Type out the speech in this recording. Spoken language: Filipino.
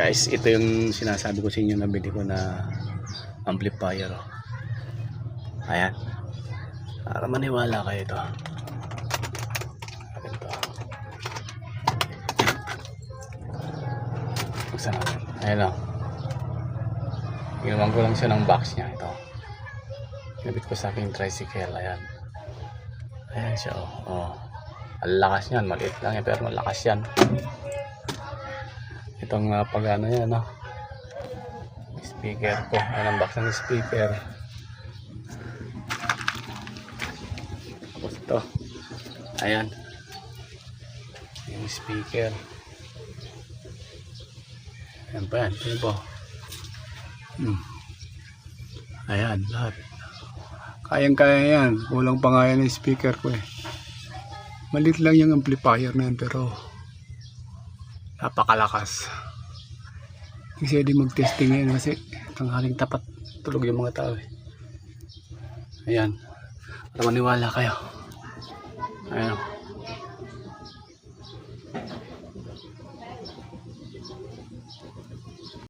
Guys, ito yung sinasabi ko sa inyo na bili ko na amplifier. Oh. Ayan. Para maniwala kayo ito. Ayan to. Buksan natin. Ayan o. Ginawan ko lang siya ng box niya. Ito. Kinabit ko sa aking tricycle. Ayan. Ayan siya oh. oh. Ang lakas niyan. Maliit lang yan pero malakas yan. Itong uh, pag ano yan oh. Speaker ko. Ayan ang box ng speaker. Tapos ito. Ayan. Yung speaker. Ayan pa yan. Ito po. Hmm. Ayan, lahat. Kayang-kaya yan. Kulang pa nga yung speaker ko eh. Malit lang yung amplifier na yan pero napakalakas. Kasi di mag-testing ngayon kasi tanghaling tapat tulog yung mga tao eh. Ayan. Para maniwala kayo. Ayan.